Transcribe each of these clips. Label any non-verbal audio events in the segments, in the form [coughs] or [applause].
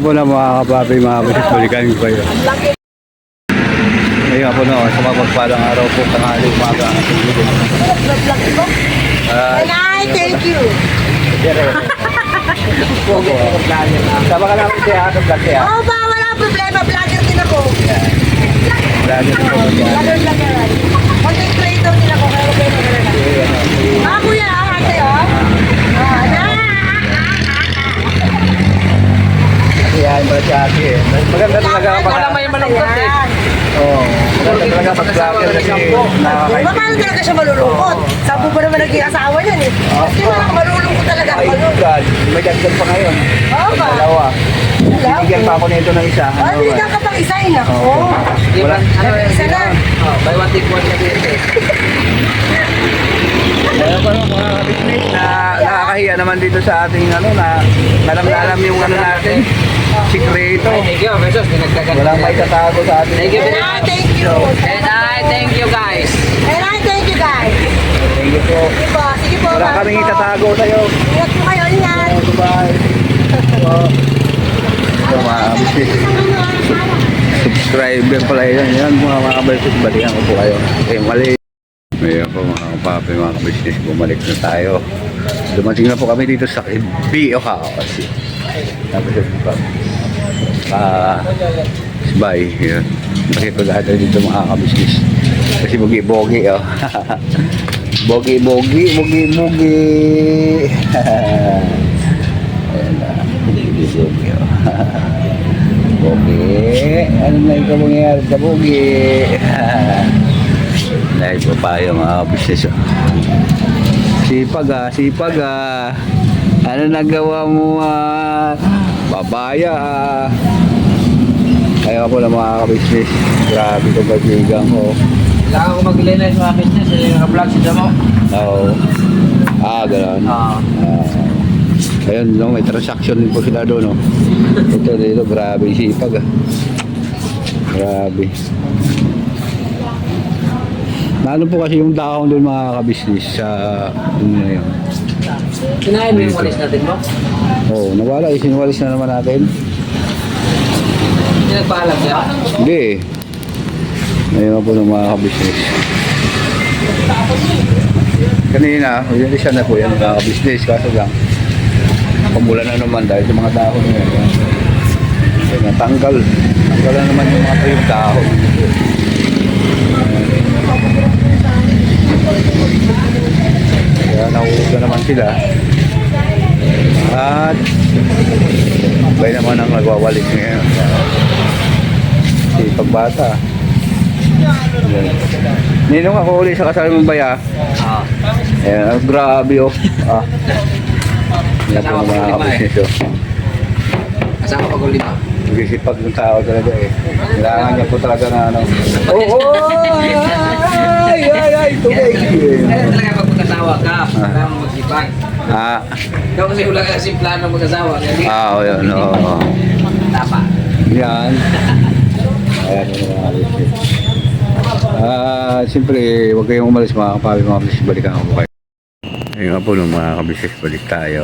po na mga kapapi, mga kapatid, balikan ko kayo. Kaya po na, sa mapagpalang araw po, tanghali, umaga ang ating video. Ah, Ay, thank you. Sama ka namin siya, atong vlog siya. Oo ba, wala problema. Vlogger din ako. Po po siya. Vlogger, vlogger. Content creator din ako. Kaya okay na talaga. Ah, kuya, ate, ah. Ah, na. Yan, para si ate eh. Maganda talaga kapag... Wala may malungkot eh. Oo, maganda talaga pag vlogger kasi Ba, nakakaintindi. paano talaga siya malulungkot? Sabi pa naman naging asawa niyan eh. Kasi mga malulungkot talaga Ay, ako nun. God, may dagdag pa ngayon. Oo ba? Dalawa. Binigyan pa ako nito ng isa. Ano ba? ka pang isa eh, nako. Wala. Ano eh, Isa na. Buy one take one kasi ito eh. Kaya pa no, mga kabitmate na nakakahiya naman dito sa ating ano na alam na alam yung ano natin. Sikreto. Thank you, Versus. Dinagdagan. Walang may tatago sa ating. Thank you, And I thank you. And I thank you guys. And I thank you guys. Thank you po. Sige po, sige po. Wala kaming itatago sa'yo. Ingat po kayo, ingat. Oh, Goodbye. Oh. So, mga kabitmate, subscriber pala yun. Yan mga mga balikan ko po kayo. Okay, mali. Ngayon po mga kapapi, mga kabisnes, bumalik na tayo. Dumating na po kami dito sa B o kasi. Tapos yun po. Ah, Sibay. Yun. Lahat tayo dito mga kabisnes? Kasi bogi-bogi oh. [laughs] Bogi-bogi, bogi-bogi. [laughs] Ayan na. Bogi-bogi oh. [laughs] Bogi. Ano na yung kamangyayari sa bogi? Dahil po pa yung mga business. oh. Sipag ah, sipag ah. Ano nagawa mo ah? Babaya ah. Kaya po na mga kabisnes. Grabe ko kaibigan ko. Kailangan ko mag-linis mga business. Eh, Yung vlog si Jamo. Oo. Ah, gano'n. Ah. Ah. ayun, no, may transaction din po sila doon. No? Ito dito, grabe yung sipag ah. Grabe. Lalo po kasi yung dahon doon mga kabisnes sa ano na yun. Kinain mo yung walis natin mo? Oo, oh, nawala. Isinuwalis na naman natin. Hindi nagpaalam siya? Hindi eh. Ngayon po ng mga kabisnes. Kanina, yun isa na po yan mga kabisnes. Kaso lang, pamula na naman dahil sa mga dahon nyo. Yan, natanggal. Tanggal na naman yung mga tuyong dahon. Kaya nauubos na naman sila. At bay naman ang nagwawalis ngayon. Si pagbata. Ninong ako uli sa kasal mong baya. Oo. Ayan, ang grabe oh. Ah. Yan po ko mga kabisnes oh. Kasama pag lima. Nagsisipag ng tao talaga eh. Kailangan niya po talaga na ano. Oh, [laughs] oh, ay, ay, ay, tugay. Kaya talaga pag mag-asawa ka, kailangan mo magsipag. Ah, Ikaw kasi wala ka kasi plano mag-asawa. Ah, oh, yun, oh. tapa. Yan. Ayan yung mga. Ah, siyempre, huwag kayong umalis mga kapabi, mga kabisnes. Balikan ako kayo. Ayun nga po nung mga kabisnes, balik tayo.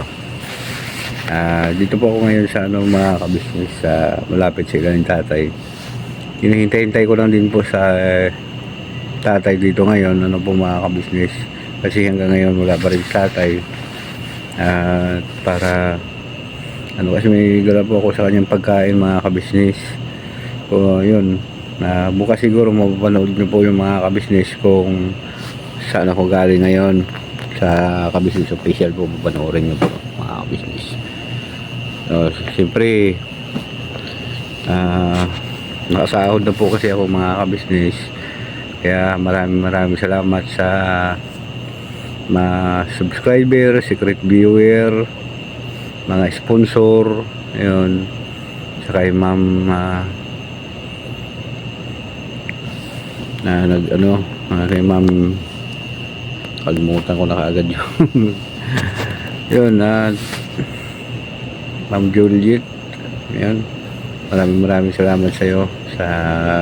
Ah, dito po ako ngayon sa ano mga kabisnes sa malapit sa ng tatay. Hinihintay-hintay ko lang din po sa eh, tatay dito ngayon ano po mga kabisnes kasi hanggang ngayon wala pa rin tatay. Ah, para ano kasi may po ako sa kanyang pagkain mga kabisnes. O yun. Na bukas siguro mapapanood niyo po yung mga kabisnes kung saan ako galing ngayon. Sa kabisnes official po papanoorin niyo po mga kabisnes. So, siyempre, ah, nakasahod na po kasi ako mga kabisnes. Kaya maraming maraming salamat sa mga subscriber, secret viewer, mga sponsor, ayun, sa kay ma'am ah, na nag ano, ah, kay ma'am Nakalimutan ko na kaagad yun. [laughs] yun, at Ma'am Juliet. Yan. Maraming maraming salamat sa iyo sa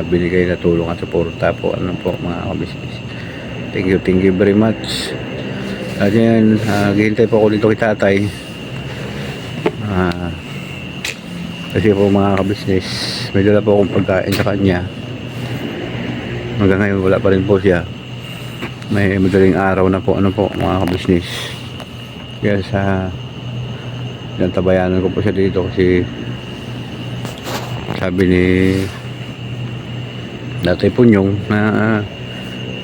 binigay na tulong at suporta po ano po mga kabisnes. Thank you, thank you very much. At yan, uh, ghihintay po ako dito kay tatay. Ah, kasi po mga kabisnes, may dala po akong pagkain sa kanya. Hanggang ngayon wala pa rin po siya. May madaling araw na po ano po mga kabisnes. Kaya sa yan tabayanan ko po siya dito kasi sabi ni Datay Punyong na ah,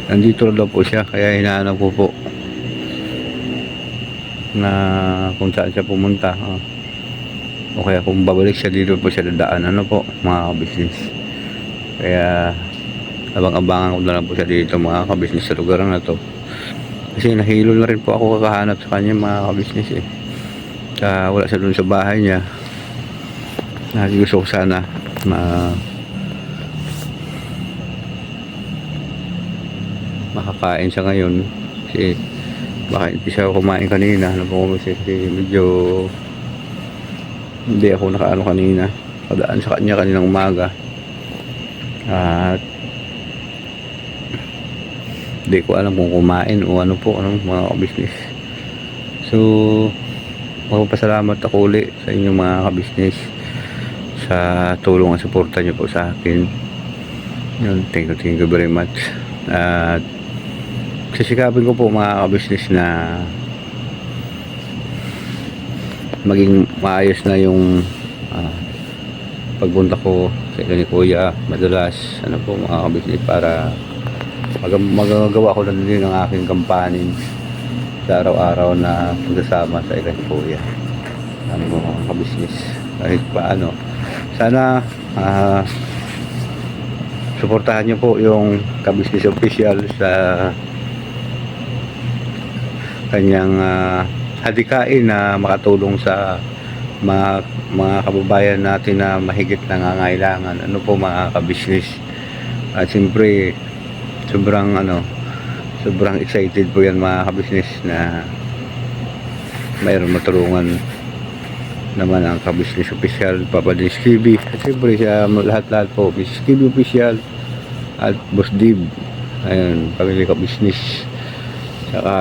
nandito daw po siya kaya hinahanap ko po na kung saan siya pumunta ah. o kaya kung babalik siya dito po siya dadaan ano po mga kabisnes kaya abang-abangan ko na lang po siya dito mga kabisnes sa lugar na to. Kasi nahilo na rin po ako kakahanap sa kanya mga kabisnes eh. Kaya wala siya dun sa bahay niya. Na gusto ko sana ma makakain siya ngayon. Kasi baka hindi siya kumain kanina. Kasi kasi medyo hindi ako nakaano kanina. Padaan sa kanya kaninang umaga. At hindi ko alam kung kumain o ano po anong mga business so magpapasalamat ako uli sa inyong mga kabisnes sa tulong at suporta nyo po sa akin. Yun thank you thank you very much. At sisikapin ko po mga kabisnes na maging maayos na yung ah, pagpunta ko sa ni kuya madalas ano po mga kabisnes para mag magagawa ko na din ang aking kampanin sa araw-araw na pagsasama sa ila ni kuya ano po mga kabisnes kahit paano. Sana ah suportahan niyo po yung kabisnes official sa kanyang ah, hadikain na makatulong sa mga, mga kababayan natin na mahigit nangangailangan. Ano po mga kabisnes. At siyempre, sobrang ano, sobrang excited po yan mga kabisnes na mayroon matulungan naman ang kabisnes official Papa Dins Kibi at siyempre siya lahat-lahat po Mrs. Kibi official at Boss Dib ayun pamilya kabisnes saka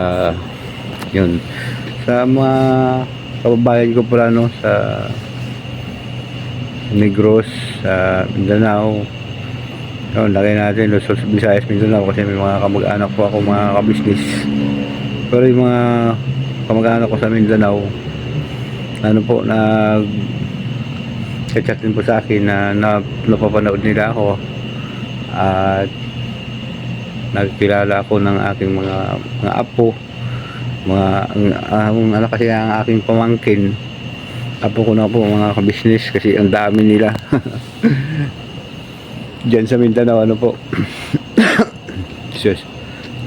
yun. Sa mga kababayan ko pala no sa Negros sa Mindanao yun lagay natin Luzon, Visayas, Mindanao kasi may mga kamag-anak po ako mga kabisnes pero yung mga kamag-anak ko sa Mindanao ano po nag chat din po sa akin na, na napapanood nila ako at nagkilala ako ng aking mga mga apo mga ang, ano kasi ang aking pamangkin. Apo ko na po mga kabisnes kasi ang dami nila. [laughs] Diyan sa Mindanao ano po. [coughs] Jesus.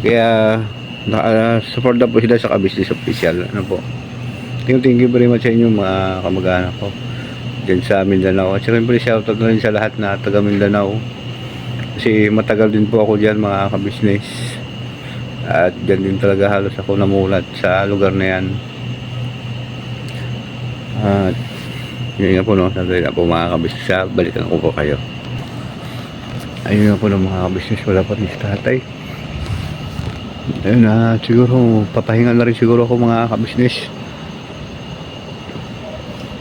kaya naka, support na po sila sa kabisnes official ano po. Thank you, thank you very much sa inyo mga kamag-anak ko dyan sa Mindanao. At siyempre shoutout na rin sa lahat na taga Mindanao. Kasi matagal din po ako dyan mga kabisnes at dyan din talaga halos ako namulat sa lugar na yan. At yun nga po no? Sandali na po mga kabisnes balikan ko po kayo. Ayun nga po no mga kabisnes wala pa rin si tatay. Ayun na siguro papahinga na rin siguro ako mga kabisnes.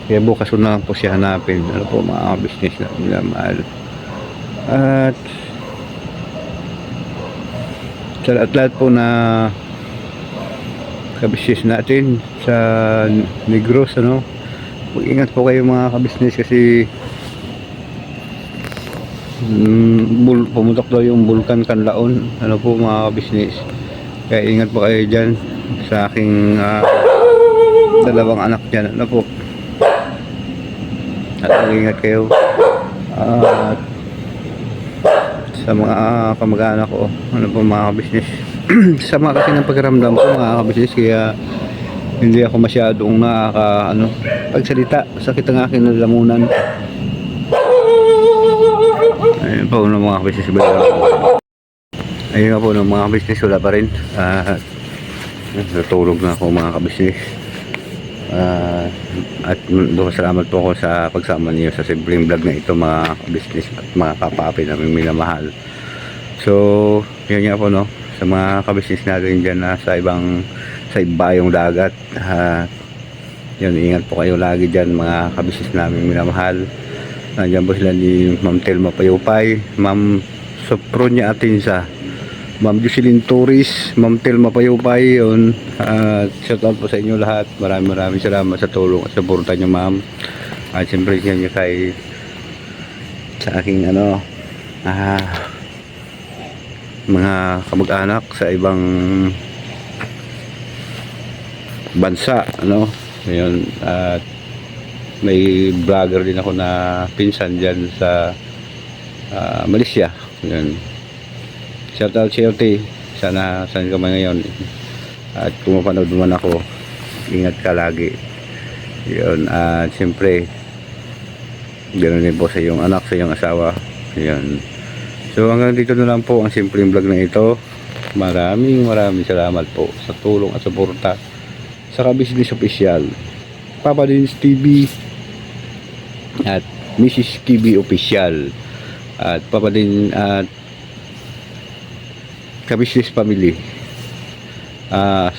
Kaya bukas ko na lang po siya hanapin. Ano po mga business na nila mahal. At sa lahat-lahat po na kabisnes natin sa Negros ano? Mag-ingat po kayo mga kabisnes kasi mm, bul pumutok daw yung Bulkan Kanlaon. Ano po mga kabisnes kaya ingat po kayo dyan sa aking ah, dalawang anak dyan. Ano po? At mag-ingat kayo. At sa mga kamag-anak ko ano po mga business [clears throat] sama kasi ng pagkaramdam ko mga kabisnes kaya hindi ako masyadong nakaka ano pagsalita. Sakit ang aking nalamunan ayun po ng mga kabisnes ayun po ng mga business wala pa rin. At Natulog na ako mga kabisnes. Ah, at doon salamat po ako sa pagsama niyo sa simpleng vlog na ito mga business at mga kapapi naming minamahal. So, yun nga po no, sa mga kabisnes natin dyan na sa ibang sa ibayong dagat. ah, yun, ingat po kayo lagi dyan mga kabisnes naming minamahal. Nandiyan po sila ni Ma'am Telma Payupay, Ma'am Sopronia Atinsa, Ma'am Jocelyn Torres, Ma'am Telma Payupay, yun. At shout out po sa inyo lahat. Maraming maraming salamat sa tulong at suporta nyo ma'am. At siyempre siya nyo kay sa aking ano ah, mga kamag-anak sa ibang bansa ano yun at may vlogger din ako na pinsan dyan sa ah, Malaysia yun shout out CLT sana saan ka man ngayon. At kung mapanood man ako ingat ka lagi. Yun at siyempre ganoon din po sa iyong anak sa iyong asawa. Yun. So hanggang dito na lang po ang simpleng vlog na ito. Maraming maraming salamat po sa tulong at suporta sa Kabisnes Official Papa Dins TV at Mrs. TV Official at Papa Din at Kabisnes Family. Ah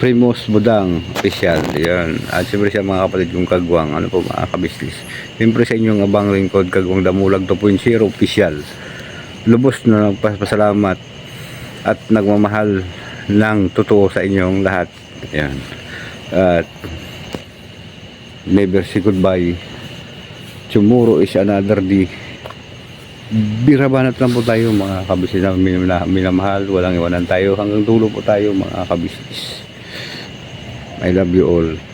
Primos Budang Official. Yan. At siyempre sa mga kapatid kong kagwang. Ano po mga kabisnes? Siyempre sa inyong abang lingkod kagwang damulag 2.0 Official. Lubos na nagpasalamat at nagmamahal ng totoo sa inyong lahat. Yan. At never say goodbye. Tomorrow is another day birabanat lang po tayo mga kabisnes na minamahal, walang iwanan tayo. Hanggang dulo po tayo mga kabisnes I love you all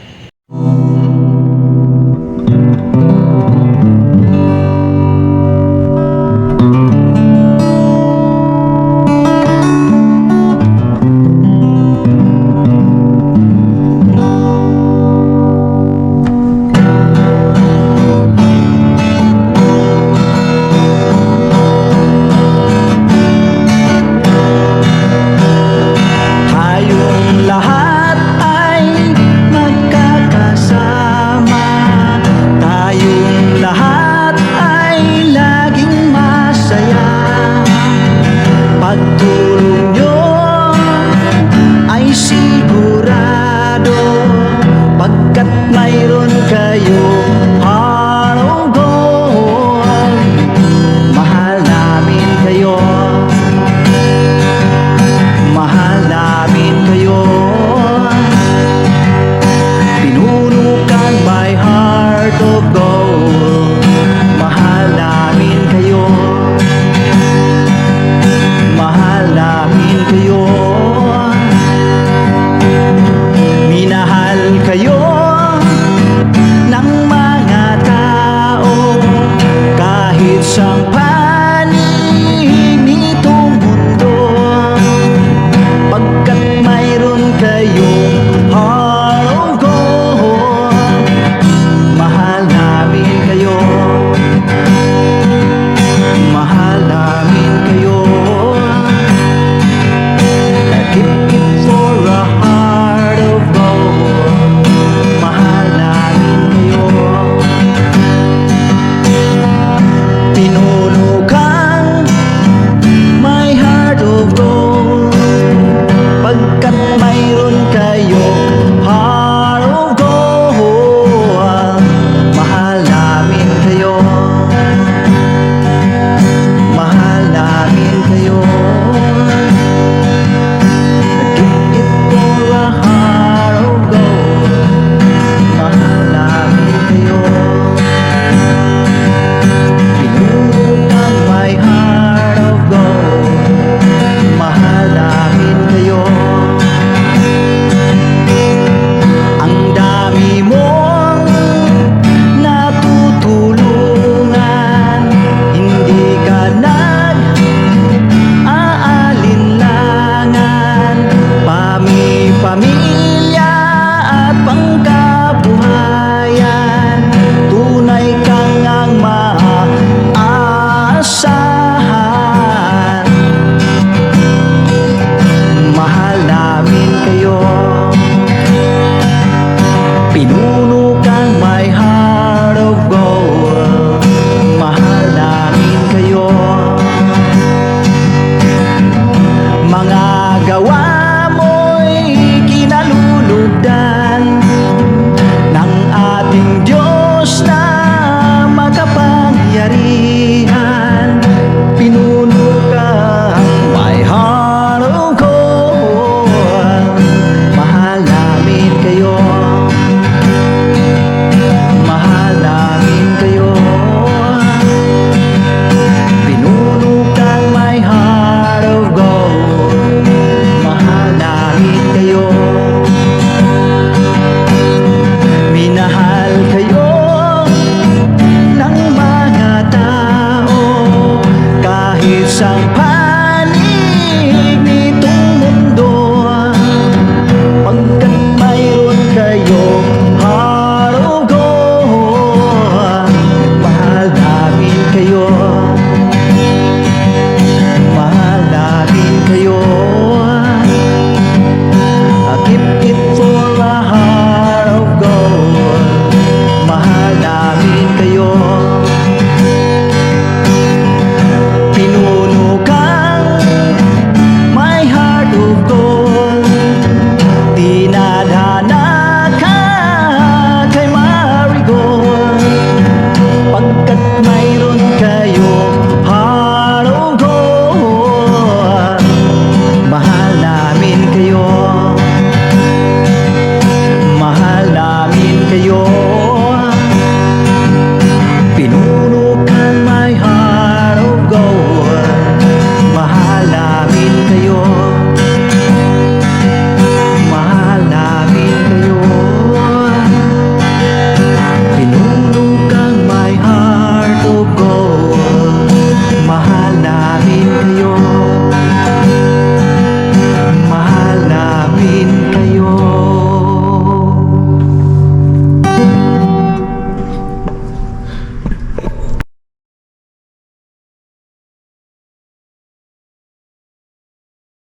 kayo.